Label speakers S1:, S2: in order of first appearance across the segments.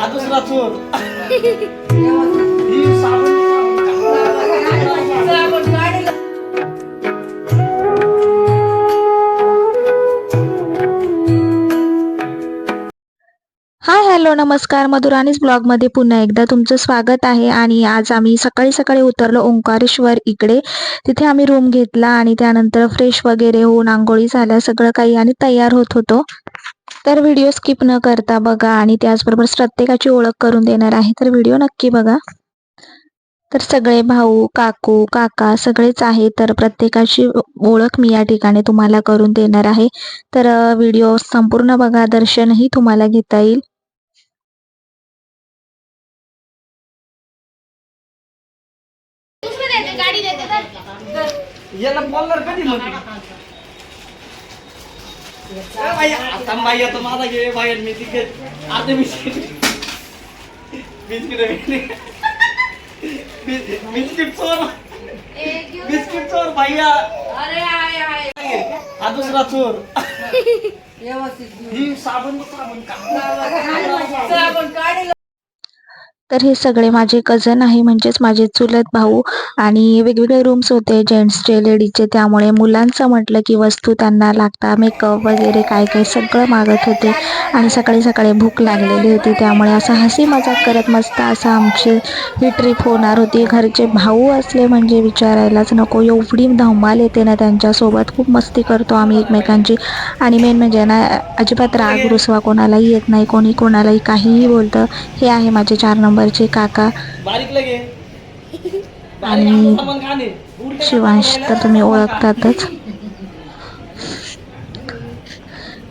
S1: हा दुसरा चोर. ही साबण
S2: हाय हॅलो नमस्कार. मधुराणीच ब्लॉगमध्ये पुन्हा एकदा तुमचं स्वागत आहे आणि आज आम्ही सकाळी सकाळी उतरलो ओंकारेश्वर इकडे. तिथे आम्ही रूम घेतला आणि त्यानंतर फ्रेश वगैरे होऊन आंघोळी झाल्या सगळं काही आणि तयार होत होतो. तर व्हिडिओ स्किप न करता बघा आणि त्याचबरोबर प्रत्येकाची ओळख करून देणार आहे. तर व्हिडिओ नक्की बघा. तर सगळे भाऊ काकू काका सगळेच आहे तर प्रत्येकाची ओळख मी या ठिकाणी तुम्हाला करून देणार आहे. तर व्हिडिओ संपूर्ण बघा दर्शनही तुम्हाला घेता येईल.
S1: याला बोलणार कधी आता बाई आता माझा घे बाहेर मी तिथे बिस्किट बिस्किट चोर. बिस्किट चोर भैया हा दुसरा चोर. ही साबण साबण का
S2: तर हे सगळे माझे कझन आहे म्हणजेच माझे चुलत भाऊ. आणि वेगवेगळे रूम्स होते जेंट्सचे लेडीजचे त्यामुळे मुलांचं म्हटलं की वस्तू त्यांना लागता मेकअप वगैरे काय काय सगळं मागत होते. आणि सकाळी सकाळी भूक लागलेली होती. त्यामुळे असं हसी मजाक करत मस्त असं आमची ही ट्रिप होणार होती. घरचे भाऊ असले म्हणजे विचारायलाच नको. एवढी धमाल येते ना त्यांच्यासोबत. खूप मस्ती करतो आम्ही एकमेकांची. आणि मेन म्हणजे ना अजिबात राग रुसवा कोणालाही येत नाही. कोणी कोणालाही काहीही बोलतं. हे आहे माझे चार नंबर नंबरचे काका. आणि शिवांश तर तुम्ही ओळखतातच.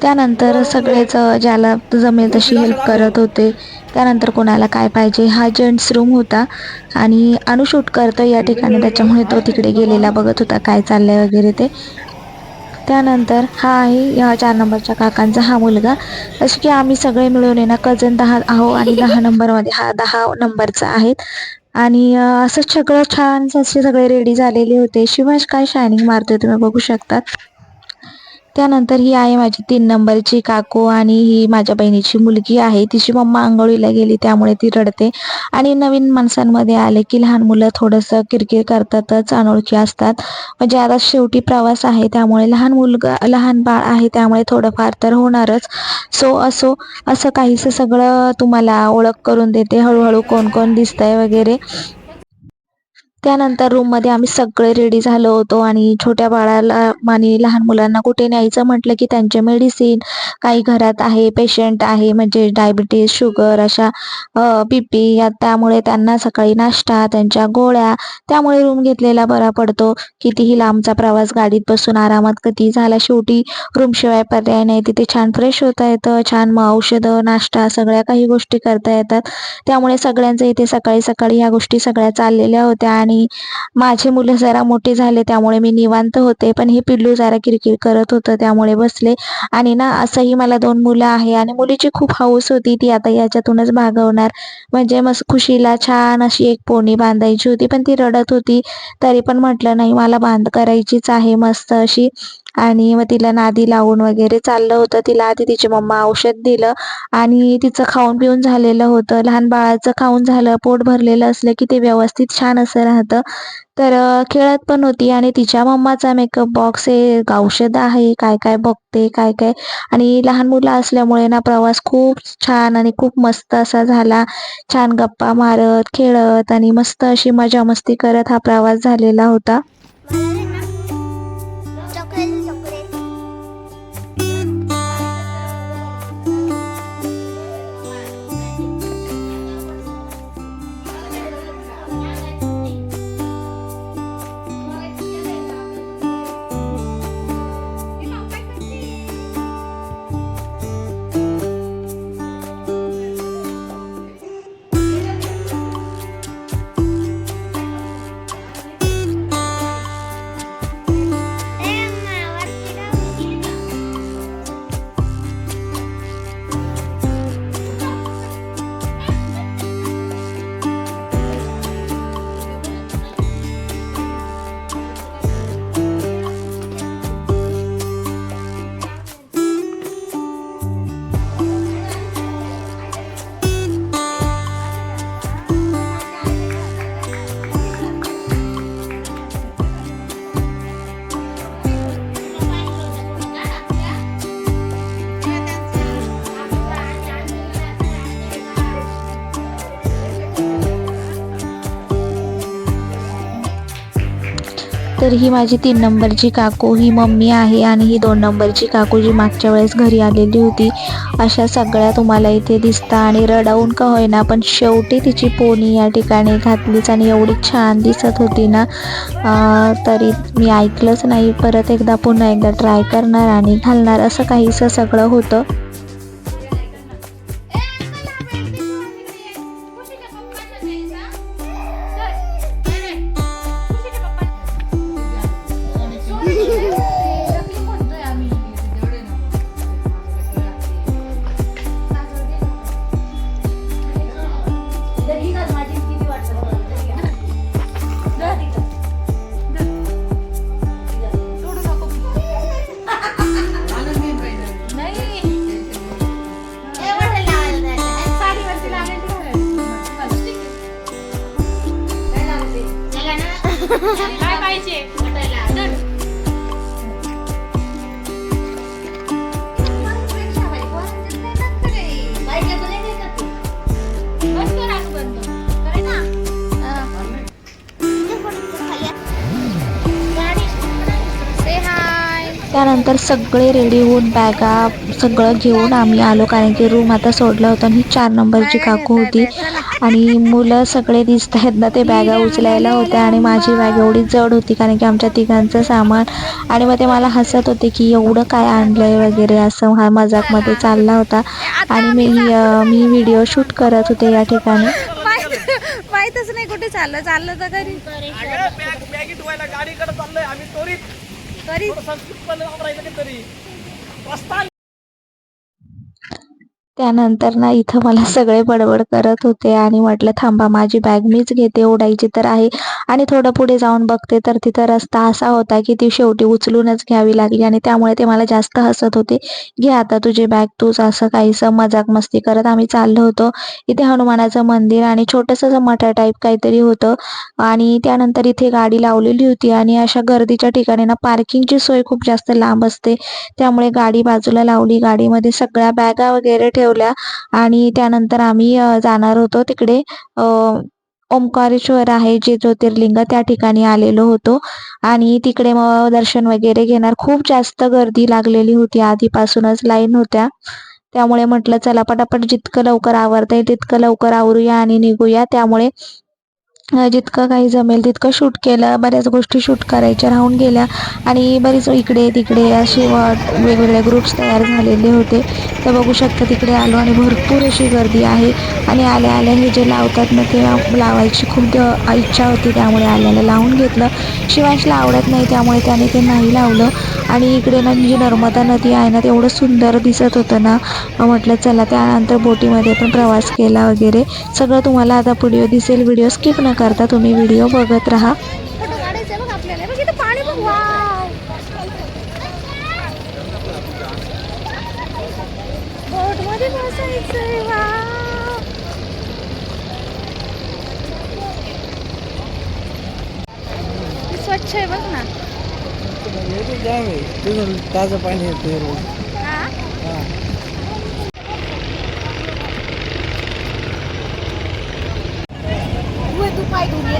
S2: त्यानंतर सगळेच ज्याला जमेल तशी हेल्प करत होते. त्यानंतर कोणाला काय पाहिजे हा जेंट्स रूम होता. आणि अनु शूट करतो या ठिकाणी. त्याच्यामुळे तो तिकडे गेलेला बघत होता काय चाललंय वगैरे ते. त्यानंतर हा आहे या चार नंबरच्या काकांचा हा मुलगा. असे की आम्ही सगळे मिळून आहे ना कजन दहा आहो आणि दहा नंबरमध्ये हा दहा नंबरचा आहेत. आणि असं सगळं छान असे सगळे रेडी झालेले होते. शिवाश काय शायनिंग मारतोय तुम्ही बघू शकतात. त्यानंतर ही आहे माझी तीन नंबरची काकू आणि ही माझ्या बहिणीची मुलगी आहे. तिची मम्मा आंघोळीला गेली त्यामुळे ती रडते. आणि नवीन माणसांमध्ये आले की लहान मुलं थोडंसं किरकिर करतातच अनोळखी असतात. म्हणजे आता शेवटी प्रवास आहे त्यामुळे लहान मुलगा लहान बाळ आहे त्यामुळे थोडंफार तर होणारच. सो असो असं काहीसं सगळं तुम्हाला ओळख करून देते. हळूहळू कोण कोण दिसतंय वगैरे. त्यानंतर रूममध्ये आम्ही सगळे रेडी झालो होतो आणि छोट्या बाळाला आणि लहान मुलांना कुठे न्यायचं म्हटलं की त्यांचे मेडिसिन काही घरात आहे पेशंट आहे म्हणजे डायबिटीज शुगर अशा बी पी या त्यामुळे त्यांना सकाळी नाश्ता त्यांच्या गोळ्या त्यामुळे रूम घेतलेला बरा पडतो. कितीही लांबचा प्रवास गाडीत बसून आरामात कधी झाला शेवटी रूमशिवाय पर्याय नाही. तिथे छान फ्रेश होता येतं छान मग औषधं नाश्ता सगळ्या काही गोष्टी करता येतात. त्यामुळे सगळ्यांचं इथे सकाळी सकाळी ह्या गोष्टी सगळ्या चाललेल्या होत्या आणि माझे मुलं जरा मोठे झाले त्यामुळे मी निवांत होते. पण हे पिल्लू जरा किरकिर करत होतं त्यामुळे बसले. आणि ना असंही मला दोन मुलं आहे आणि मुलीची खूप हौस होती ती आता याच्यातूनच भागवणार. म्हणजे मस्त खुशीला छान अशी एक पोणी बांधायची होती पण ती रडत होती. तरी पण म्हटलं नाही मला बांध करायचीच आहे मस्त अशी आणि मग तिला नादी लावून वगैरे चाललं होतं. तिला आधी तिची मम्मा औषध दिलं आणि तिचं खाऊन पिऊन झालेलं होतं. लहान बाळाचं खाऊन झालं पोट भरलेलं असलं की ते व्यवस्थित छान असं राहतं. तर खेळत पण होती आणि तिच्या मम्माचा मेकअप बॉक्स हे औषध आहे. काय काय बघते काय काय. आणि लहान मुलं असल्यामुळे ना प्रवास खूप छान आणि खूप मस्त असा झाला. छान गप्पा मारत खेळत आणि मस्त अशी मजा मस्ती करत हा प्रवास झालेला होता. तर ही माझी तीन नंबरची काकू ही मम्मी आहे आणि ही दोन नंबरची काकू जी मागच्या वेळेस घरी आलेली होती. अशा सगळ्या तुम्हाला इथे दिसता आणि रडावून का होईना पण शेवटी तिची पोनी या ठिकाणी घातलीच आणि एवढी छान दिसत होती ना. तरी मी ऐकलंच नाही. परत एकदा पुन्हा एकदा ट्राय करणार आणि घालणार असं काहीसं सगळं होतं.
S3: काय पाहिजे?
S2: त्यानंतर सगळे रेडी होऊन बॅगा सगळं घेऊन आम्ही आलो कारण की रूम आता सोडलं होतं आणि ही चार नंबरची काकू होती. आणि मुलं सगळे दिसत आहेत ना ते बॅगा उचलायला होत्या आणि माझी बॅग एवढी जड होती कारण की आमच्या तिघांचं सामान. आणि मग ते मला हसत होते की एवढं काय आणलंय वगैरे असं हा मजाकमध्ये चालला होता. आणि मी मी व्हिडिओ शूट करत होते या ठिकाणी.
S3: माहितच नाही कुठे चाललं. चाललं तर घरी.
S1: गाडीकडे चाललोय आम्ही वापरायचं तरी.
S2: त्यानंतर ना इथं मला सगळे बडबड करत होते आणि म्हटलं थांबा माझी बॅग मीच घेते ओढायची तर आहे. आणि थोडं पुढे जाऊन बघते तर तिथं रस्ता असा होता की ती शेवटी उचलूनच घ्यावी लागली आणि त्यामुळे ते मला जास्त हसत होते. घे आता तुझी बॅग तूच असं काहीसं मजाक मस्ती करत आम्ही चाललो होतो. इथे हनुमानाचं मंदिर आणि छोटंसं मठा टाईप काहीतरी होतं. आणि त्यानंतर इथे गाडी लावलेली होती आणि अशा गर्दीच्या ठिकाणी ना पार्किंगची सोय खूप जास्त लांब असते. त्यामुळे गाडी बाजूला लावली. गाडीमध्ये सगळ्या बॅगा वगैरे ठेव ठेवल्या. आणि त्यानंतर आम्ही जाणार होतो तिकडे ओंकारेश्वर आहे जे ज्योतिर्लिंग त्या ठिकाणी आलेलो होतो. आणि तिकडे मग दर्शन वगैरे घेणार. खूप जास्त गर्दी लागलेली होती आधीपासूनच लाईन होत्या. त्यामुळे म्हटलं चला पटापट जितकं लवकर आवरता येईल तितकं लवकर आवरूया आणि निघूया. त्यामुळे जितकं काही जमेल तितकं शूट केलं बऱ्याच गोष्टी शूट करायच्या राहून गेल्या. आणि बरीच इकडे तिकडे असे वेगवेगळे ग्रुप्स तयार झालेले होते. तर बघू शकता तिकडे आलो आणि भरपूर अशी गर्दी आहे. आणि आल्या आल्या हे जे लावतात ना ते लावायची खूप इच्छा होती त्यामुळे आल्याला लावून घेतलं. शिवांशला आवडत नाही त्यामुळे त्याने ते नाही लावलं. आणि इकडे ना जी नर्मदा नदी आहे ना तेवढं सुंदर दिसत होतं ना. म्हटलं चला त्यानंतर बोटीमध्ये पण प्रवास केला वगैरे. सगळं तुम्हाला आता व्हिडिओ दिसेल व्हिडिओ स्किप न करता तुम्ही व्हिडिओ बघत राहा.
S3: स्वच्छ आहे बघ ना.
S1: ताजं पाणी येते
S3: हा? तू तू पाय धुवून ये नंतर आमचे पाय धुवून.
S1: आलो आलो मॅम
S3: अरे मग आमचे पाय कसं धुवून?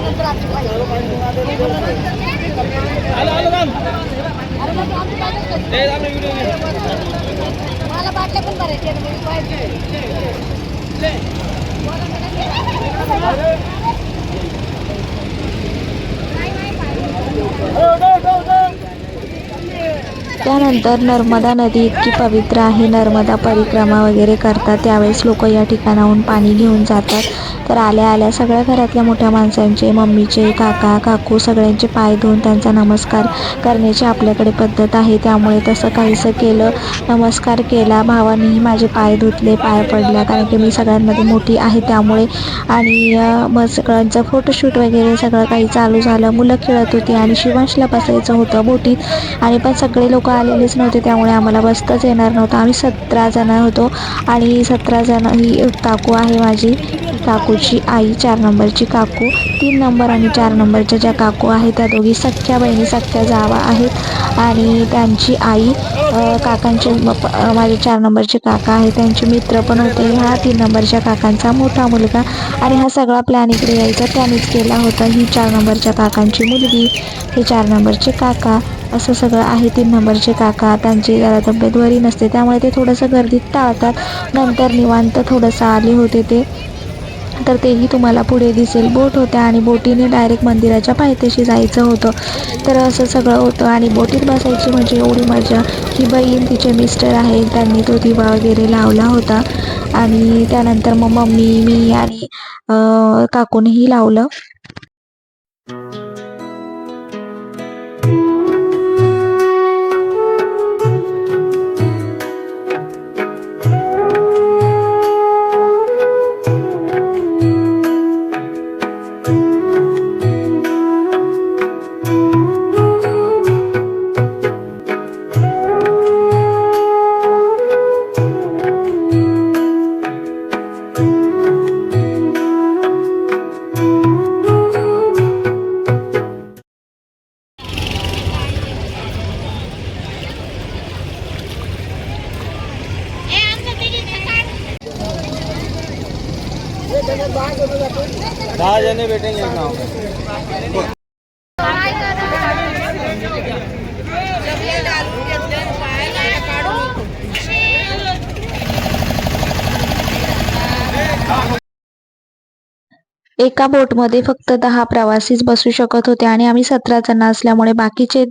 S3: मला बाटल्या पण भरायच्या.
S2: त्यानंतर नर्मदा नदी इतकी पवित्र आहे नर्मदा परिक्रमा वगैरे करतात त्यावेळेस लोक या ठिकाणाहून पाणी घेऊन जातात. तर आल्या आल्या सगळ्या घरातल्या मोठ्या माणसांचे मम्मीचे काका काकू सगळ्यांचे पाय धुवून त्यांचा नमस्कार करण्याची आपल्याकडे पद्धत आहे. त्यामुळे तसं काहीसं केलं नमस्कार केला. भावानेही माझे पाय धुतले पाय पडल्या. कारण की मी सगळ्यांमध्ये मोठी आहे. त्यामुळे आणि मग सगळ्यांचं फोटोशूट वगैरे सगळं काही चालू झालं. मुलं खेळत होती आणि शिवांशला बसायचं होतं बोटीत. आणि पण सगळे लोक आलेलेच नव्हते. त्यामुळे आम्हाला बसताच येणार नव्हतं. आम्ही सतरा जण होतो आणि सतरा जण ही काकू आहे माझी.
S4: काकूची आई चार नंबरची काकू तीन नंबर आणि चार नंबरच्या ज्या काकू आहेत त्या दोघी सख्ख्या बहिणी सख्ख्या जावा आहेत. आणि त्यांची आई काकांचे माझे चार नंबरचे काका आहेत. त्यांचे मित्र पण होते. ह्या तीन नंबरच्या काकांचा मोठा मुलगा. आणि हा सगळा प्लॅन इकडे यायचा. त्यानेच केला होता. ही चार नंबरच्या काकांची मुलगी हे चार नंबरचे काका असं सगळं आहे. तीन नंबरचे काका. त्यांची जरा तब्येत बरी नसते. त्यामुळे ते थोडंसं गर्दीत टाळतात. नंतर निवांत थोडंसं आले होते ते. तर तेही तुम्हाला पुढे दिसेल. बोट होत्या आणि बोटीने डायरेक्ट मंदिराच्या पायथ्याशी जायचं होतं. तर असं सगळं होतं आणि बोटीत बसायची म्हणजे एवढी मजा की बहीण तिचे मिस्टर आहेत त्यांनी तो दिवा वगैरे लावला होता. आणि त्यानंतर मग मम्मी मी आणि काकूनही लावलं.
S2: दहा जने भेटेंगे गाँव. में एका बोटमध्ये फक्त दहा प्रवासीच बसू शकत होते आणि आम्ही सतरा जण असल्यामुळे बाकीचे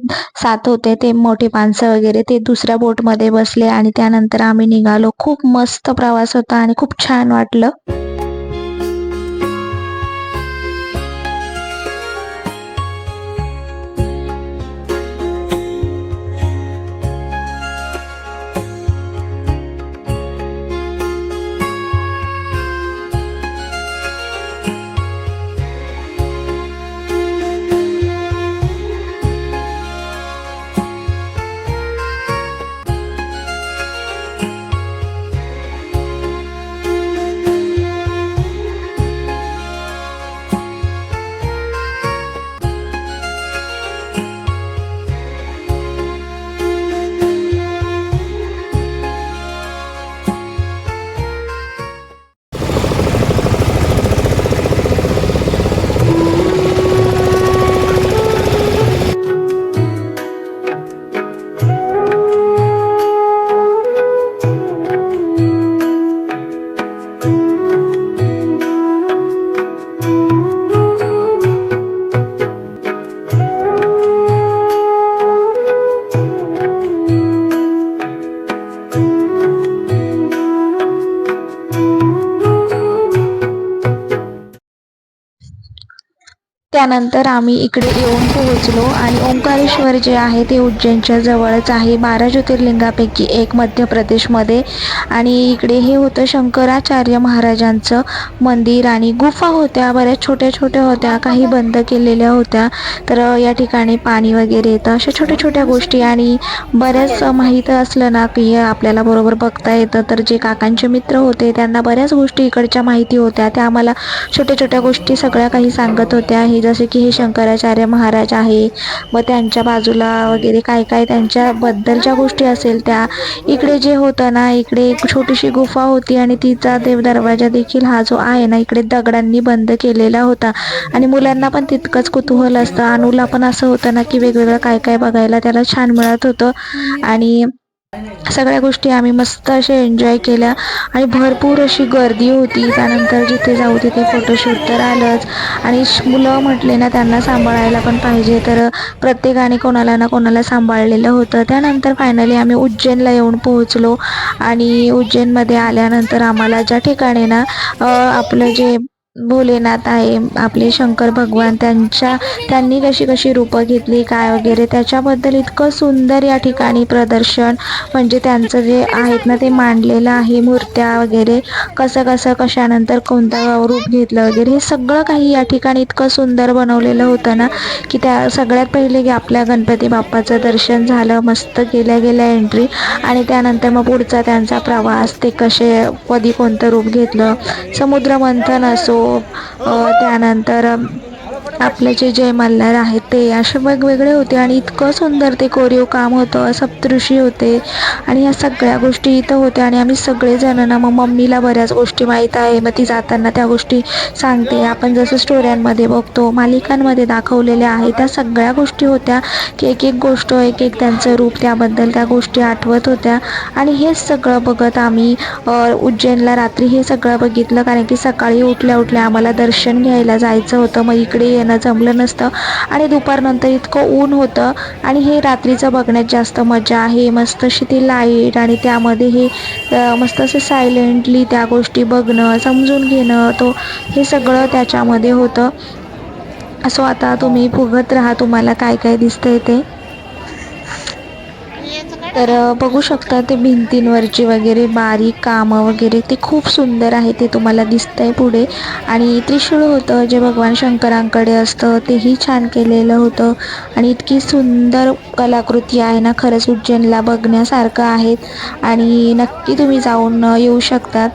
S2: सात होते ते मोठे माणसं वगैरे ते दुसऱ्या बोटमध्ये बसले आणि त्यानंतर आम्ही निघालो. खूप मस्त प्रवास होता आणि खूप छान वाटलं. त्यानंतर आम्ही इकडे येऊन पोहोचलो आणि ओंकारेश्वर जे आहे ते उज्जैनच्या जवळच आहे बारा ज्योतिर्लिंगापैकी एक मध्य प्रदेशमध्ये. आणि इकडे हे होतं शंकराचार्य महाराजांचं मंदिर आणि गुफा होत्या बऱ्याच छोट्या छोट्या होत्या काही बंद केलेल्या होत्या. तर या ठिकाणी पाणी वगैरे येतं अशा छोट्या छोट्या गोष्टी. आणि बऱ्याच माहीत असलं ना की आपल्याला बरोबर बघता येतं. तर जे काकांचे मित्र होते त्यांना बऱ्याच गोष्टी इकडच्या माहिती होत्या. त्या आम्हाला छोट्या छोट्या गोष्टी सगळ्या काही सांगत होत्या. हे जसे की हे शंकराचार्य महाराज आहे व त्यांच्या बाजूला वगैरे काय काय त्यांच्याबद्दलच्या गोष्टी असेल त्या इकडे जे होतं ना इकडे एक छोटीशी गुफा होती आणि तिचा देव दरवाजा देखील हा जो आहे ना इकडे दगडांनी बंद केलेला होता. आणि मुलांना पण तितकंच कुतूहल असतं. अनुला पण असं होतं ना की वेगवेगळं काय काय बघायला त्याला छान मिळत होतं. आणि सगळ्या गोष्टी आम्ही मस्त असे एन्जॉय केल्या. आणि भरपूर अशी गर्दी होती. त्यानंतर जिथे जाऊ तिथे फोटोशूट तर आलंच. आणि मुलं म्हटले ना त्यांना सांभाळायला पण पाहिजे. तर प्रत्येकाने कोणाला ना कोणाला सांभाळलेलं होतं. त्यानंतर फायनली आम्ही उज्जैनला येऊन पोहोचलो. आणि उज्जैनमध्ये आल्यानंतर आम्हाला ज्या ठिकाणी ना आपलं जे भोलेनाथ आहे आपले शंकर भगवान त्यांच्या त्यांनी कशी कशी रूपं घेतली काय वगैरे त्याच्याबद्दल इतकं सुंदर या ठिकाणी प्रदर्शन म्हणजे त्यांचं जे आहेत ना ते मांडलेलं आहे मूर्त्या वगैरे कसं कसं कशानंतर कोणतं रूप घेतलं वगैरे हे सगळं काही या ठिकाणी इतकं सुंदर बनवलेलं होतं ना की त्या सगळ्यात पहिले की आपल्या गणपती बाप्पाचं दर्शन झालं मस्त गेल्या गेल्या एंट्री आणि त्यानंतर मग पुढचा त्यांचा प्रवास ते कसे कधी कोणतं रूप घेतलं समुद्रमंथन असो त्यानंतर आपले जे जय मल्हार आहेत ते असे वेगवेगळे होते आणि इतकं सुंदर ते कोरीव काम होतं सप्तऋषी होते आणि या सगळ्या गोष्टी इथं होत्या आणि आम्ही सगळेजण ना मग मम्मीला बऱ्याच गोष्टी माहीत आहे मग ती जाताना त्या गोष्टी सांगते. आपण जसं स्टोऱ्यांमध्ये बघतो मालिकांमध्ये दाखवलेल्या आहे त्या सगळ्या गोष्टी होत्या. की एक एक गोष्ट एक एक त्यांचं रूप त्याबद्दल त्या गोष्टी आठवत होत्या. आणि हे सगळं बघत आम्ही उज्जैनला रात्री हे सगळं बघितलं कारण की सकाळी उठल्या उठल्या आम्हाला दर्शन घ्यायला जायचं होतं. मग इकडे त्यांना जमलं नसतं. आणि दुपारनंतर इतकं ऊन होतं. आणि हे रात्रीचं बघण्यात जास्त मजा आहे. मस्त अशी ती लाइट आणि त्यामध्ये हे मस्त असं सायलेंटली त्या गोष्टी बघणं समजून घेणं तो हे सगळं त्याच्यामध्ये होतं. असं आता तुम्ही बघत राहा. तुम्हाला काय काय दिसतंय ते? तर बघू शकता ते भिंतींवरची वगैरे बारीक कामं वगैरे ते खूप सुंदर आहे ते तुम्हाला दिसतंय पुढे. आणि त्रिशूळ होतं जे भगवान शंकरांकडे असतं तेही छान केलेलं होतं. आणि इतकी सुंदर कलाकृती आहे ना खरंच उज्जैनला बघण्यासारखं आहेत आणि नक्की तुम्ही जाऊन येऊ शकतात.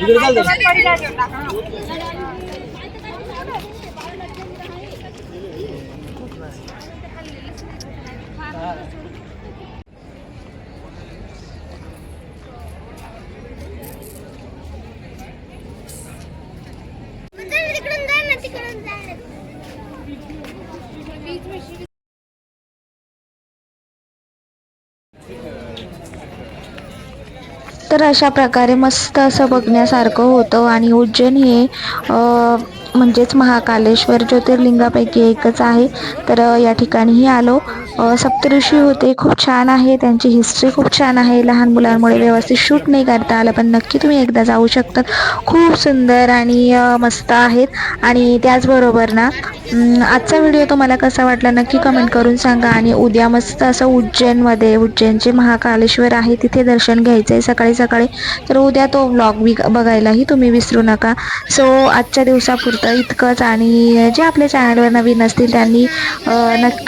S3: जाकली सह
S5: morally प्रमान हो।
S3: लो औ सक्काली से नसीा कि प्रह
S2: तर अशा प्रकारे मस्त असं बघण्यासारखं होतं. आणि उज्जैन हे म्हणजेच महाकालेश्वर ज्योतिर्लिंगापैकी एकच आहे. तर या ठिकाणीही आलो. सप्तऋषी होते. खूप छान आहे. त्यांची हिस्ट्री खूप छान आहे. लहान मुलांमुळे व्यवस्थित शूट नाही करता आलं पण नक्की तुम्ही एकदा जाऊ शकतात खूप सुंदर आणि मस्त आहेत. आणि त्याचबरोबर ना आजचा व्हिडिओ तुम्हाला कसा वाटला नक्की कमेंट करून सांगा. आणि उद्या मस्त असं उज्जैनमध्ये उज्जैनचे महाकालेश्वर आहे तिथे दर्शन घ्यायचं आहे सकाळी सकाळी. तर उद्या तो व्लॉग बघायलाही तुम्ही विसरू नका. सो आजच्या दिवसापुरतं इतकंच आणि जे आपल्या चॅनलवर नवीन असतील त्यांनी नक्कीच